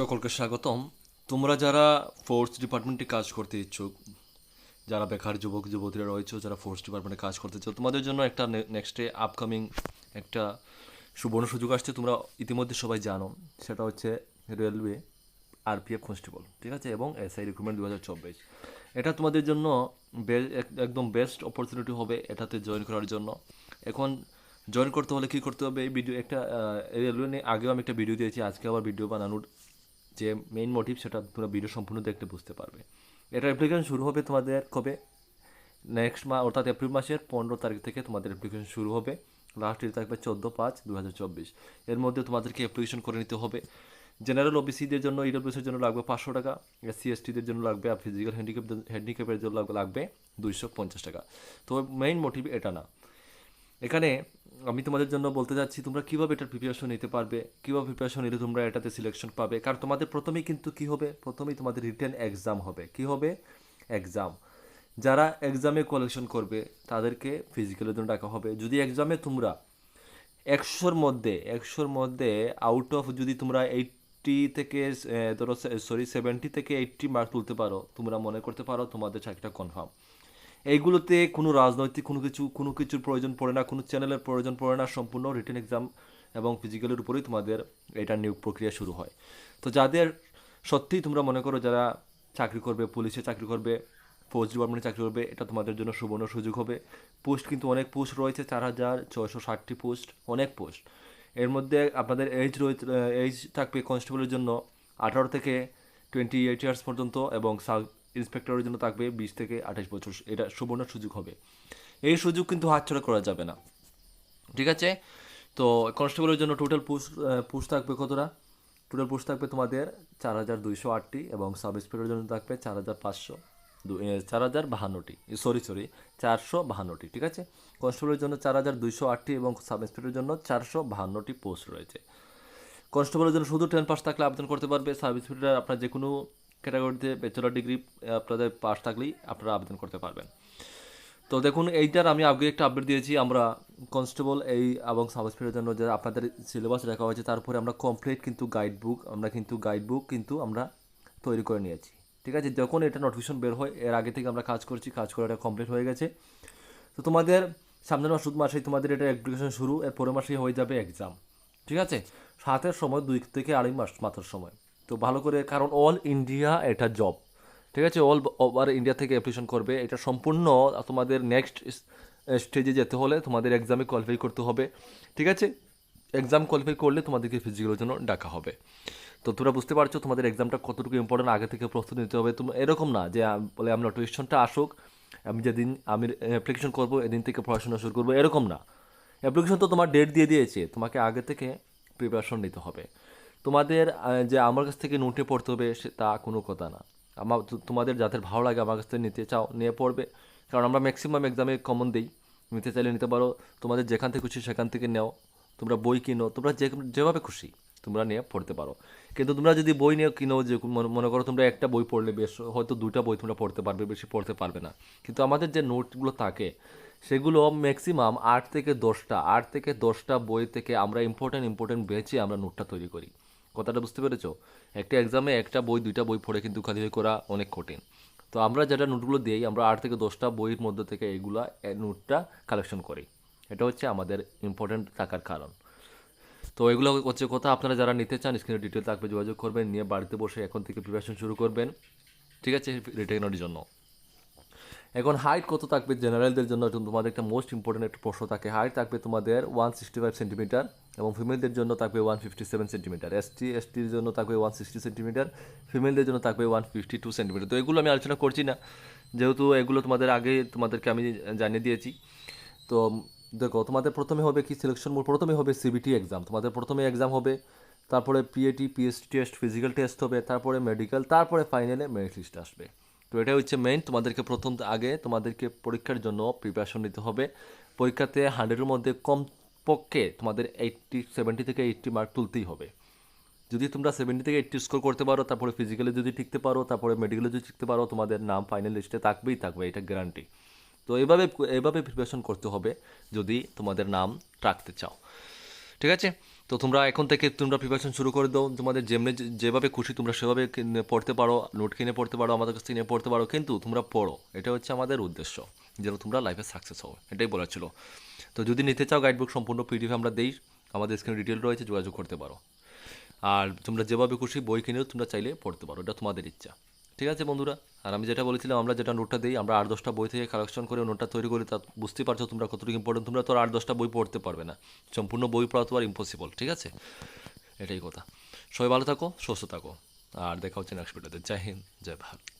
সকলকে স্বাগতম। তোমরা যারা ফোর্স ডিপার্টমেন্টে কাজ করতে ইচ্ছুক, যারা বেকার যুবক, যুবতীরা রয়েছে, যারা ফোর্স ডিপার্টমেন্টে কাজ করতে চাও তোমাদের জন্য একটা নেক্সটে আপকামিং একটা সুবর্ণ সুযোগ আসছে, তোমরা ইতিমধ্যে সবাই জানো, সেটা হচ্ছে রেলওয়ে আরপিএফ কনস্টেবল ঠিক আছে? এবং এসআই রিক্রুটমেন্ট দু হাজার চব্বিশ। এটা তোমাদের জন্য একদম বেস্ট অপরচুনিটি হবে এটাতে জয়েন করার জন্য। এখন জয়েন করতে হলে কী করতে হবে? এই ভিডিও একটা রেলওয়ে নিয়ে আগেও আমি একটা ভিডিও দিয়েছি, আজকে আবার ভিডিও বানানোর যে মেইন মোটিভ সেটা তোমরা ভিডিও সম্পূর্ণ দেখতে বুঝতে পারবে। এটা অ্যাপ্লিকেশন শুরু হবে তোমাদের কবে? নেক্সট মাস অর্থাৎ এপ্রিল মাসের পনেরো তারিখ থেকে তোমাদের অ্যাপ্লিকেশন শুরু হবে। লাস্ট ডেট থাকবে চোদ্দ পাঁচ দু এর মধ্যে তোমাদেরকে অ্যাপ্লিকেশন করে নিতে হবে। জেনারেল ওবিসিদের জন্য ইডব্লিউসির জন্য লাগবে পাঁচশো টাকা। এসসি এসটিদের জন্য লাগবে, আর ফিজিক্যাল হ্যান্ডিক্যাপ হ্যান্ডিক্যাপের জন্য লাগবে- লাগবে দুইশো পঞ্চাশ টাকা। তো মেইন মোটিভ এটা না। এখানে আমি তোমাদের জন্য বলতে যাচ্ছি, তোমরা কীভাবে এটার প্রিপারেশন নিতে পারবে? কীভাবে প্রিপারেশন নিলে তোমরা এটাতে সিলেকশন পাবে? কারণ তোমাদের প্রথমেই কিন্তু কী হবে? প্রথমেই তোমাদের রিটার্ন এক্সাম হবে। কী হবে? এক্সাম যারা এক্সামে কোয়ালিফিকেশন করবে, তাদেরকে ফিজিক্যালের জন্য ডাকা হবে। যদি এক্সামে তোমরা একশোর মধ্যে একশোর মধ্যে আউট অফ যদি তোমরা এইটটি থেকে ধরো সরি সেভেন্টি থেকে এইটটি মার্ক তুলতে পারো, তোমরা মনে করতে পারো তোমাদের চাকরিটা কনফার্ম এইগুলোতে কোনো রাজনৈতিক কোনো কিছু, কোনো কিছুর প্রয়োজন পড়ে না, কোনো চ্যানেলের প্রয়োজন পড়ে না, সম্পূর্ণ রিটেন এক্সাম এবং ফিজিক্যালের উপরেই তোমাদের এটা নিয়োগ প্রক্রিয়া শুরু হয়। তো যাদের সত্যিই তোমরা মনে করো যারা চাকরি করবে, পুলিশে চাকরি করবে ফৌজ ডিপার্টমেন্টে চাকরি করবে, এটা তোমাদের জন্য সুবর্ণ সুযোগ হবে। পোস্ট কিন্তু অনেক পোস্ট রয়েছে, চার হাজার ছয়শো ষাটটি পোস্ট অনেক পোস্ট এর মধ্যে আপনাদের এজ রয়েছে এজ থাকবে কনস্টেবলের জন্য আঠারো থেকে টোয়েন্টি এইট ইয়ার্স পর্যন্ত এবং সাব ইন্সপেক্টরের জন্য থাকবে বিশ থেকে আঠাশ বছর। এটা সুবর্ণ সুযোগ হবে। এই সুযোগ কিন্তু হাতছাড়া করা যাবে না। ঠিক আছে? তো কনস্টেবলের জন্য টোটাল পুশ পুশ থাকবে কতটা? টোটাল পুশ থাকবে তোমাদের চার হাজার দুইশো আটটি এবং সাব ইন্সপেক্টরের জন্য থাকবে চার হাজার পাঁচশো চার হাজার বাহান্নটি। সরি সরি চারশো বাহান্নটি। ঠিক আছে? কনস্টেবলের জন্য চার হাজার দুইশো আটটি এবং সাব ইন্সপেক্টরের জন্য চারশো বাহান্নটি পোস্ট রয়েছে। কনস্টেবলের জন্য শুধু টেন পাস থাকলে আবেদন করতে পারবে। সাব ইন্সপেক্টর আপনার যে কোনো ক্যাটাগরিতে ব্যাচেলার ডিগ্রি আপনাদের পাস থাকলেই আপনারা আবেদন করতে পারবেন। তো দেখুন, এইটার আমি আগে একটা আপডেট দিয়েছি। আমরা কনস্টেবল এই এবং সাব ইন্সপেক্টরের জন্য যে আপনাদের সিলেবাস রাখা হয়েছে, তারপরে আমরা কমপ্লিট কিন্তু গাইড বুক আমরা কিন্তু গাইড বুক কিন্তু আমরা তৈরি করে নিয়েছি। ঠিক আছে? যখন এটা নোটিফিকেশন বের হয়, এর আগে থেকে আমরা কাজ করছি, কাজ করে এটা কমপ্লিট হয়ে গেছে। তো তোমাদের সামনের মাস মাসেই তোমাদের এটা অ্যাপ্লিকেশন শুরু, এর পরের মাসেই হয়ে যাবে এক্সাম ঠিক আছে? সাতের সময়, দুই থেকে আড়াই মাস মাত্র সময়। তো ভালো করে, কারণ অল ইন্ডিয়া এটা জব ঠিক আছে? অল ওভার ইন্ডিয়া থেকে অ্যাপ্লিকেশন করবে। এটা সম্পূর্ণ তোমাদের নেক্সট স্টেজে যেতে হলে তোমাদের এক্সামে কোয়ালিফাই করতে হবে, ঠিক আছে? এক্সাম কোয়ালিফাই করলে তোমাদেরকে ফিজিক্যালের জন্য ডাকা হবে। তো তোমরা বুঝতে পারছ তোমাদের এক্সামটা কতটুকু ইম্পর্টেন্ট আগে থেকে প্রস্তুতি নিতে হবে। তুমি, এরকম না যে বলে আমি নোটিফিকেশনটা আসুক, আমি যেদিন, আমি অ্যাপ্লিকেশন করব, এদিন থেকে পড়াশোনা শুরু করব, এরকম না। অ্যাপ্লিকেশন তো তোমার ডেট দিয়ে দিয়েছে, তোমাকে আগে থেকে প্রিপারেশন নিতে হবে। তোমাদের যে আমার কাছ থেকে নোটে পড়তে হবে সে, তা কোনো কথা না। আমার তোমাদের যাদের ভালো লাগে আমার কাছ থেকে নিতে চাও, নিয়ে পড়বে। কারণ আমরা ম্যাক্সিমাম এক্সামে কমন দিই। নিতে চাইলে নিতে পারো। তোমাদের যেখান থেকে খুশি সেখান থেকে নেও। তোমরা বই কিনো। তোমরা যে, যেভাবে খুশি তোমরা নিয়ে পড়তে পারো। কিন্তু তোমরা যদি বই নিয়ে কিনো যে, মনে- করো তোমরা একটা বই পড়লে বেশ, হয়তো দুটা বই তোমরা পড়তে পারবে, বেশি পড়তে পারবে না। কিন্তু আমাদের যে নোটগুলো থাকে, সেগুলো ম্যাক্সিমাম আট থেকে দশটা, আট থেকে দশটা বই থেকে আমরা ইম্পর্টেন্ট ইম্পর্টেন্ট বেছে আমরা নোটটা তৈরি করি। কথাটা বুঝতে পেরেছ? একটা এক্সামে একটা বই দুইটা বই পড়ে কিন্তু কোয়ালিফাই করা অনেক কঠিন। তো আমরা যেটা নোটগুলো দিই আমরা আট থেকে দশটা বইয়ের মধ্যে থেকে এইগুলা এ, নোটটা কালেকশন করি। এটা হচ্ছে আমাদের ইম্পর্টেন্ট থাকার কারণ। তো এগুলো হচ্ছে কথা আপনারা যারা নিতে চান স্ক্রিনে ডিটেল থাকবে যোগাযোগ করবেন নিয়ে বাড়িতে বসে এখন থেকে প্রিপারেশন শুরু করবেন। ঠিক আছে রিটেকনোর জন্য। এখন হাইট কত থাকবে? জেনারেলদের জন্য তোমাদের একটা মোস্ট ইম্পর্টেন্ট একটা প্রশ্ন থাকে। হাইট থাকবে তোমাদের ওয়ান সিক্সটি ফাইভ সেন্টিমিটার এবং ফিমেলদের জন্য থাকবে one fifty seven centimetre ST এসটির জন্য থাকবে ওয়ান সিক্সটি সেন্টিমিটার ফিমেলদের জন্য থাকবে ওয়ান ফিফটি টু সেন্টিমিটার তো এগুলো আমি আলোচনা করছি না, যেহেতু এগুলো তোমাদের আগে তোমাদেরকে আমি জানিয়ে দিয়েছি। তো দেখো, তোমাদের প্রথমে হবে কি সিলেকশন মোড প্রথমে হবে সিবিটি এক্সাম তোমাদের প্রথমে এক্সাম হবে, তারপরে PAT PST test physical test হবে, তারপরে মেডিকেল তারপরে ফাইনালে মেরিট লিস্ট আসবে। তো এটা হচ্ছে মেইন তোমাদেরকে প্রথম আগে তোমাদেরকে পরীক্ষার জন্য প্রিপারেশন নিতে হবে। পরীক্ষাতে হান্ড্রেডের মধ্যে কমপক্ষে তোমাদের এইটটি সেভেন্টি থেকে এইটটি মার্ক তুলতেই হবে। যদি তোমরা সেভেন্টি থেকে এইটটি স্কোর করতে পারো, তারপরে ফিজিক্যালে যদি টিকতে পারো, তারপরে মেডিকেলে যদি টিকতে পারো, তোমাদের নাম ফাইনাল লিস্টে থাকবেই থাকবে, এটা গ্যারান্টি তো এভাবে এভাবে প্রিপারেশন করতে হবে যদি তোমাদের নাম রাখতে চাও। ঠিক আছে? তো তোমরা এখন থেকে তোমরা প্রিপারেশন শুরু করে দাও। তোমাদের যেমনি, যেভাবে খুশি তোমরা সেভাবে পড়তে পারো নোট কিনে পড়তে পারো, আমাদের কাছ থেকে নিয়ে পড়তে পারো, কিন্তু তোমরা পড়ো। এটা হচ্ছে আমাদের উদ্দেশ্য, যেন তোমরা লাইফে সাকসেস হও। এটাই বলার ছিল। তো যদি নিতে চাও গাইডবুক সম্পূর্ণ পিডিএফ আমরা দেই, আমাদের স্ক্রিনে ডিটেল রয়েছে, যোগাযোগ করতে পারো। আর তোমরা যেভাবে খুশি বই কিনেও তোমরা চাইলে পড়তে পারো, এটা তোমাদের ইচ্ছা। ঠিক আছে বন্ধুরা? আর আমি যেটা বলেছিলাম, আমরা যেটা নোটটা দিই, আমরা আট দশটা বই থেকে কালেকশন করে নোটটা তৈরি করি, তা বুঝতেই পারছ তোমরা কতটুকু ইম্পর্টেন্ট তোমরা তো আর আট দশটা বই পড়তে পারবে না। সম্পূর্ণ বই পড়া তো আর ইম্পসিবল ঠিক আছে? এটাই কথা। সবাই ভালো থাকো, সুস্থ থাকো। আর দেখা হচ্ছে নেক্সট ভিডিওতে জয় হিন্দ, জয় ভারত।